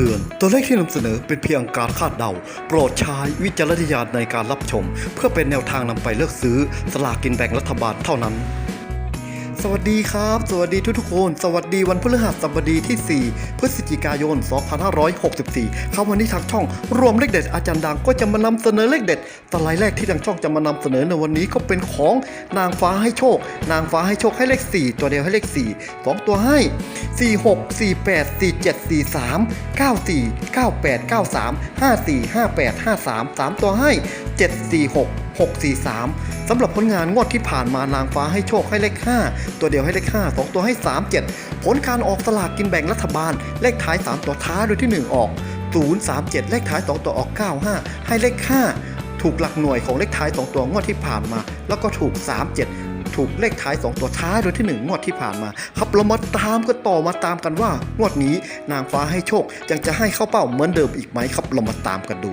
ตือน ตัวเลขที่นำเสนอเป็นเพียงการคาดเดา โปรดใช้วิจารณญาณในการรับชม เพื่อเป็นแนวทางนำไปเลือกซื้อสลากกินแบ่งรัฐบาลเท่านั้น สวัสดีครับ สวัสดีทุกๆคน สวัสดีวันพฤหัสบดีที่ 4 พฤศจิกายน 2564ครับวันนี้ทางช่อง รวมเลขเด็ดอาจารย์ดังก็จะมานำเสนอเลขเด็ดตลายแรกที่ทางช่องจะมานำเสนอในวันนี้ก็เป็นของนางฟ้าให้โชค นางฟ้าให้โชคให้เลข 4 ตัวเดียวให้เลข 4 2 ตัวให้ 46 48 47 43 94 98 93 54 58 53 3 ตัวให้ 746 643สำหรับผลงานงวดที่ผ่านมานางฟ้าให้โชคให้เลข 5 ตัวเดียวให้เลข 5 2 ตัวให้ 37 ผลการออกสลากกินแบ่งรัฐบาล เลขท้าย 3 ตัวท้ายโดยที่ 1 ออก 037 เลขท้าย 2 ตัวออก 95 ให้เลข 5 ถูกหลักหน่วยของเลขท้าย 2 ตัวงวดที่ผ่านมา แล้วก็ถูก 37ถูกเลขท้าย 2 ตัวท้ายโดยที่ 1 งวดที่ผ่านมา ครับเรามาตามกันต่อมาตามกันว่างวดนี้นางฟ้าให้โชคยังจะให้เข้าเป้าเหมือนเดิมอีกไหมครับเรามาตามกันดู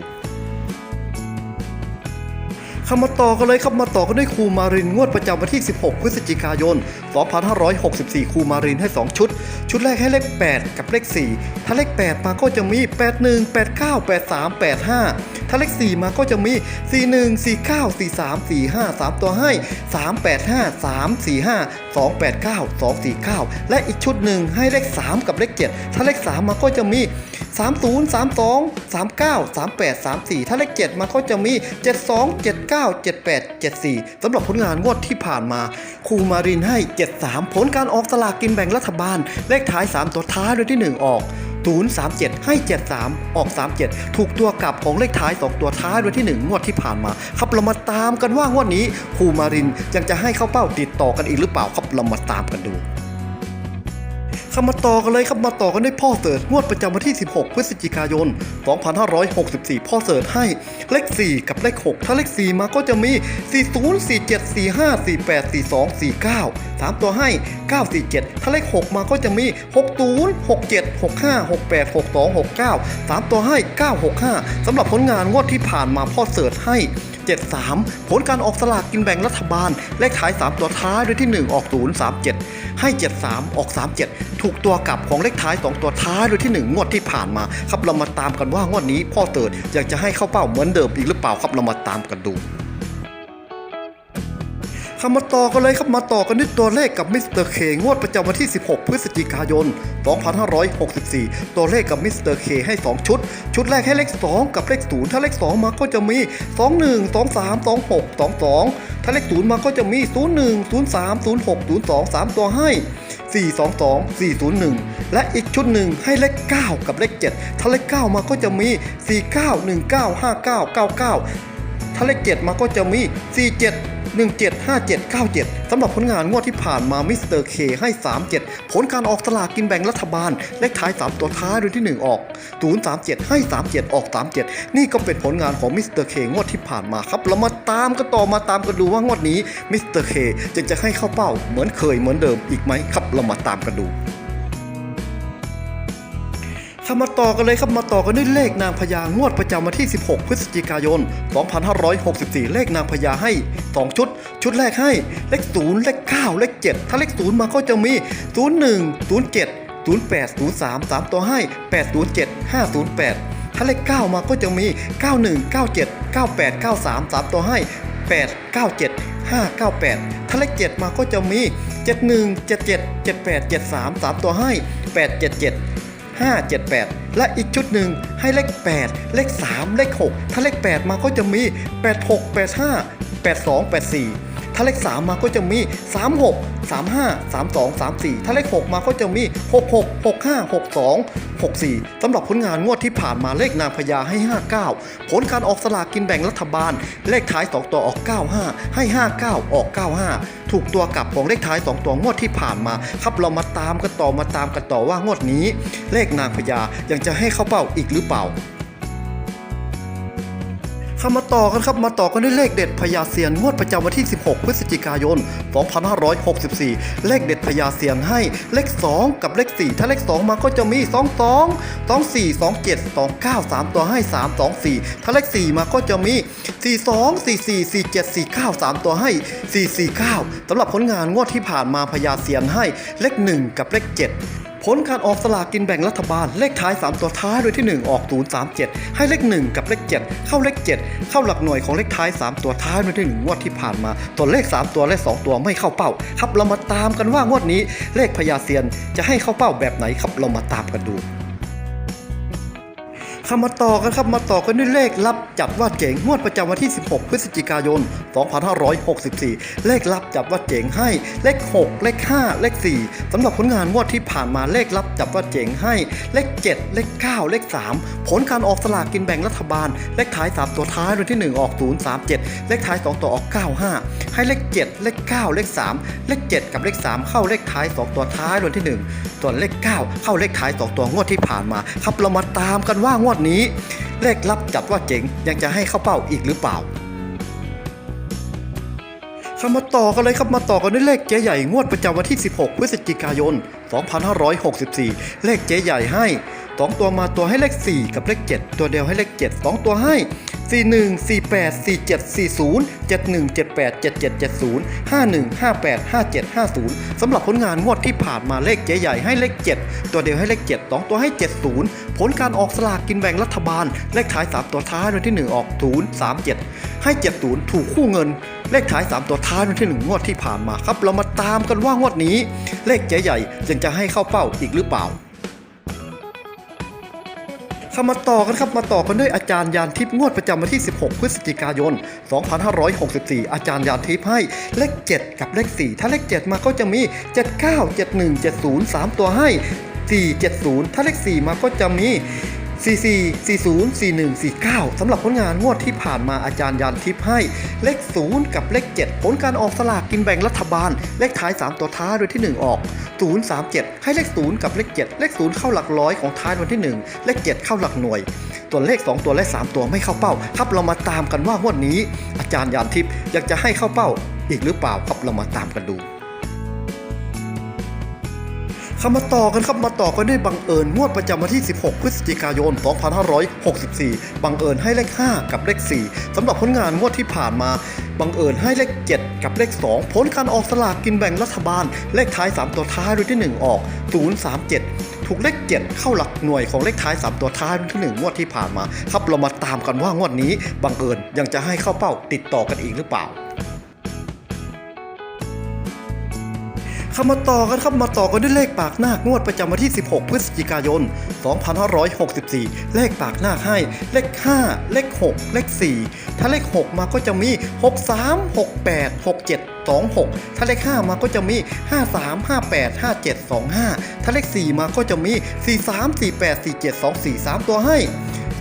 คำมาต่อกันเลยครับมาต่อกันด้วยครูมารินงวดประจำวันที่ 16 พฤศจิกายน 2564 ครูมารินให้ 2 ชุด ชุดแรกให้เลข 8 กับเลข 4 ถ้าเลข 8 มาก็จะมี 81 89 83 85 ถ้าเลข 4 มาก็จะมี 41 49 43 45 3 ตัวให้ 385 345 289 249 และอีกชุดหนึ่งให้เลข 3 กับเลข 7 ถ้าเลข 3 มาก็จะมี 30 32 39 38 34 ถ้าเลข7มาก็จะมี 72 79 78 74สำหรับผลงานงวดที่ผ่านมาครูมารินให้ 73 ผลการออกสลากกินแบ่งรัฐบาล เลขท้าย 3 ตัวท้ายโดยที่ 1 ออก037 ให้ 73 ออก 37 ถูกตัวกลับของเลขท้าย 2 ตัวท้ายโดยที่ 1 งวดที่ผ่านมา ครับเรามาตามกันว่างวดนี้ครูมารินยังจะให้เข้าเป้าติดต่อกันอีกหรือเปล่าครับเรามาตามกันดู ครับมาต่อกันเลยครับมาต่อกันด้วยพ่อเสิร์ชงวดประจำวันที่ 16 พฤศจิกายน 2564 พ่อเสิร์ชให้เลข 4 กับเลข 6 ถ้าเลข 4 มาก็จะมี 40 47 45 48 42 49 3 ตัวให้ 947 ถ้าเลข 6 มาก็จะมี 60 67 65 68 62 69 3 ตัวให้ 965สำหรับผลงานงวดที่ผ่านมาพ่อเสิร์ชให้ 73 ผลการออกสลากกินแบ่งรัฐบาล เลขท้าย 3 ตัวท้ายโดยที่ 1 ออก 037 ให้ 73 ออก 37 ถูกตัวกลับของเลขท้าย 2 ตัวท้ายโดยที่ 1 งวดที่ผ่านมา ครับเรามาตามกันว่างวดนี้พ่อเติร์ดอยากจะให้เข้าเป้าเหมือนเดิมอีกหรือเปล่าครับเรามาตามกันดู ครับมาต่อกันเลยครับมาต่อกันด้วยตัวเลขกับมิสเตอร์เคงวดประจำวันที่ 16 พฤศจิกายน 2564 ตัวเลขกับมิสเตอร์เคให้ 2 ชุด ชุดแรกให้เลข 2 กับเลข 0 ถ้าเลข 2 มาก็จะมี 21 23 26 22 ถ้าเลข 0 มาก็จะมี 01 03 06 02 3 ตัวให้ 422 401 และอีกชุดหนึ่งให้เลข 9 กับเลข 7 ถ้าเลข 9 มาก็จะมี 49 19 59 99 ถ้าเลข 7 มาก็จะมี 47 175797 สำหรับผลงานงวดที่ผ่านมามิสเตอร์เคให้ 37 ผลการออกสลากกินแบ่งรัฐบาล เลขท้าย 3 ตัวท้ายโดยที่ 1 ออก 037 ให้ 37 ออก 37 นี่ก็เป็นผลงานของมิสเตอร์เคงวดที่ผ่านมาครับ เรามาตามกันต่อมาตามกันดูว่างวดนี้มิสเตอร์เคจะจะให้เข้าเป้าเหมือนเคยเหมือนเดิมอีกไหมครับ เรามาตามกันดู ครับมาต่อกันเลยครับมาต่อกันด้วยเลขนางพญางวดประจำวันที่ 16 พฤศจิกายน 2564 เลขนางพญาให้ 2 ชุด ชุดแรกให้ เลข 0 เลข 9 เลข 7 ถ้าเลข 0 มาก็จะมี 01 07 08 03 3 ตัวให้ 807 508 ถ้าเลข 9 มาก็จะมี 91 97 98 93 3 ตัวให้ 897 598 ถ้าเลข 7 มาก็จะมี 71 77 78 73 3 ตัวให้ 877 578 และอีกชุดหนึ่งให้เลข 8 เลข 3 เลข 6 ถ้าเลข 8 มาก็จะมี 86 85 82 84 ถ้าเลข 3 มาก็จะมี 36 35 32 34 ถ้าเลข 6 มาก็จะมี 66 65 62 64สำหรับผลงานงวดที่ผ่านมาเลขนางพญาให้ 59 ผลการออกสลากกินแบ่งรัฐบาล เลขท้าย 2 ตัวออก 95 ให้ 59 ออก 95 ถูกตัวกลับของเลขท้าย 2 ตัวงวดที่ผ่านมา ครับเรามาตามกันต่อมาตามกันต่อว่างวดนี้ เลขนางพญายังจะให้เข้าเป้าอีกหรือเปล่า ครับมาต่อกันครับมาต่อกันด้วยเลขเด็ดพญาเซียนงวดประจำวันที่ 16 พฤศจิกายน 2564 เลขเด็ดพญาเซียนให้เลข 2 กับเลข 4 ถ้าเลข 2 มาก็จะมี 22 24 27 29 3 ตัวให้ 3 2 4 ถ้าเลข 4 มาก็จะมี 42 44 47 49 3 ตัวให้ 449สำหรับผลงานงวดที่ผ่านมาพญาเซียนให้เลข 1 กับเลข 7 ผลการออกสลากกินแบ่งรัฐบาลเลขท้าย 3 ตัวท้ายโดยที่ 1 ออก 037 ให้เลข 1 กับเลข 7 เข้าเลข 7 เข้าหลักหน่วยของเลขท้าย 3 ตัวท้ายโดยที่ 1 งวดที่ผ่านมา ตัวเลข 3 ตัวและ 2 ตัวไม่เข้าเป้า ครับเรามาตามกันว่างวดนี้เลขพญาเซียนจะให้เข้าเป้าแบบไหนครับเรามาตามกันดู คำมาต่อกันครับมาต่อกันด้วยเลขลับจัดว่าเจ๋งงวดประจำวันที่ 16 พฤศจิกายน 2564 เลขลับจัดว่าเจ๋งให้ เลข 6 เลข 5 เลข 4สำหรับผลงานงวดที่ผ่านมาเลขลับจัดว่าเจ๋งให้ เลข 7 เลข 9 เลข 3 ผลการออกสลากกินแบ่งรัฐบาล เลขท้าย 3 ตัวท้ายโดยที่ 1 ออก 037 เลขท้าย 2 ตัวออก 95 ให้เลข 7 เลข 9 เลข 3 เลข 7 กับเลข 3 เข้าเลขท้าย 2 ตัวท้ายโดยที่ 1 ส่วนเลข 9 เข้าเลขท้าย 2 ตัวงวดที่ผ่านมา ครับเรามาตามกันว่างวดนี้ เลขลับจัดว่าเจ๋งยังจะให้เข้าเป้าอีกหรือเปล่าเข้ามาต่อกันเลยครับมาต่อกันด้วยเลขเจ๊ใหญ่งวดประจำวันที่ 16 พฤศจิกายน 2564 เลขเจ๊ใหญ่ให้ 2 ตัวมาตัวให้เลข 4 กับเลข 7 ตัวเดียวให้เลข 7 2 ตัวให้ 41 48 47 40 71 78 77 70 51 58 57 50สำหรับผลงานงวดที่ผ่านมาเลขเจ๊ใหญ่ให้เลข 7 ตัวเดียวให้เลข 7 2 ตัวให้ 70 ผลการออกสลากกินแบ่งรัฐบาล เลขท้าย 3 ตัวท้ายวันที่ 1 ออก 037 ให้ 70 ถูกคู่เงินเลขท้าย 3 ตัวท้ายวันที่ 1 งวดที่ผ่านมาครับ เรามาตามกันว่างวดนี้ เลขเจ๊ใหญ่ยังจะให้เข้าเป้าอีกหรือเปล่า ครับมาต่อกันครับมาต่อกันด้วยอาจารย์ยานทิพย์งวดประจำวันที่ 16 พฤศจิกายน 2564 อาจารย์ยานทิพย์ให้เลข 7 กับเลข 4 ถ้าเลข 7 มาก็จะมี 79 71 70 3 ตัวให้ 470 ถ้าเลข 4 มาก็จะมี 44 40 41 49สำหรับผลงานงวดที่ผ่านมาอาจารย์ยานทิพย์ให้ เลข 0 กับเลข 7 ผลการออกสลากกินแบ่งรัฐบาล เลขท้าย 3 ตัวท้ายโดยที่ 1 ออก 037 ให้เลข 0 กับเลข 7 เลข 0 เข้าหลักร้อยของท้ายวันที่ 1 เลข 7 เข้าหลักหน่วย ตัวเลข 2 ตัวและ 3 ตัวไม่เข้าเป้าครับเรามาตามกันว่างวดนี้ อาจารย์ยานทิพย์อยากจะให้เข้าเป้า อีกหรือเปล่าครับเรามาตามกันดู ครับมาต่อกันครับมาต่อกันด้วยบังเอิญงวดประจำวันที่ 16 พฤศจิกายน 2564 บังเอิญให้เลข 5 กับเลข 4สำหรับผลงานงวดที่ผ่านมา บังเอิญให้เลข 7 กับเลข 2 ผลการออกสลากกินแบ่งรัฐบาล เลขท้าย 3 ตัวท้ายโดยที่ 1 ออก 037 ถูกเลข 7 เข้าหลักหน่วยของเลขท้าย 3 ตัวท้ายโดยที่ 1 งวดที่ผ่านมา ครับเรามาตามกันว่างวดนี้ บังเอิญยังจะให้เข้าเป้าติดต่อกันอีกหรือเปล่า ครับมาต่อกันครับมาต่อกันด้วยเลขปากนาคงวดประจำวันที่ 16 พฤศจิกายน 2564 เลขปากนาคให้ เลข 5 เลข 6 เลข 4 ถ้าเลข 6 มาก็จะมี 63 68 67 26 ถ้าเลข 5 มาก็จะมี 53 58 57 25 ถ้าเลข 4 มาก็จะมี 43 48 47 24 3 ตัวให้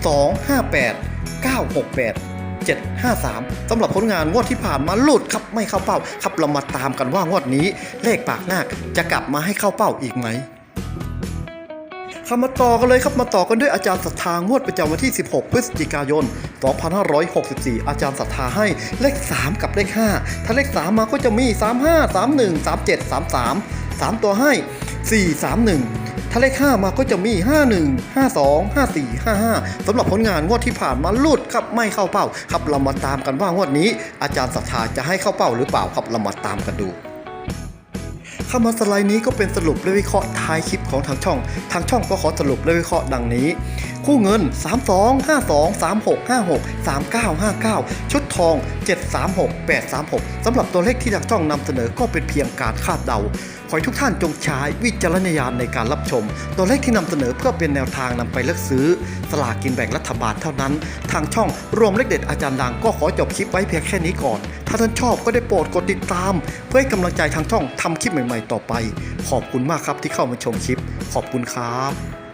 2 58 968 753สำหรับผลงานงวดที่ผ่านมาหลุดครับไม่เข้าเป้า ครับเรามาตามกันว่างวดนี้ เลขปากนาคจะกลับมาให้เข้าเป้าอีกไหมครับมาต่อกันเลยครับมาต่อกันด้วยอาจารย์ศรัทธางวดประจำวันที่ 16 พฤศจิกายน 2564 อาจารย์ศรัทธาให้เลข 3 กับเลข 5 ถ้าเลข 3 มาก็จะมี 35 31 37 33 3 ตัวให้ 4 31 ถ้าเลข5มาก็จะมี 51 52 54 55สำหรับผลงานงวดที่ผ่านมาลุดครับไม่เข้าเป้า ครับเรามาตามกันว่างวดนี้ อาจารย์ศรัทธาจะให้เข้าเป้าหรือเปล่าครับเรามาตามกันดูคำว่าสไลด์นี้ก็เป็นสรุปและวิเคราะห์ท้ายคลิปของทางช่อง ทางช่องก็ขอสรุปและวิเคราะห์ดังนี้ คู่เงิน 32 52 36 56 39 59 ชุดทอง 736 836 สำหรับตัวเลขที่ทางช่องนำเสนอก็เป็นเพียงการคาดเดา ขอให้ทุกท่านจงใช้วิจารณญาณในการรับชม ตัวเลขที่นำเสนอเพื่อเป็นแนวทางนำไปเลือกซื้อ สลากกินแบ่งรัฐบาลเท่านั้น ทางช่องรวมเลขเด็ดอาจารย์ดังก็ขอจบคลิปไว้เพียงแค่นี้ก่อน ถ้าท่านชอบก็ได้โปรดกดติดตาม เพื่อให้กำลังใจทางช่องทำคลิปใหม่ ๆ ต่อไป ขอบคุณมากครับที่เข้ามาชมคลิป ขอบคุณครับ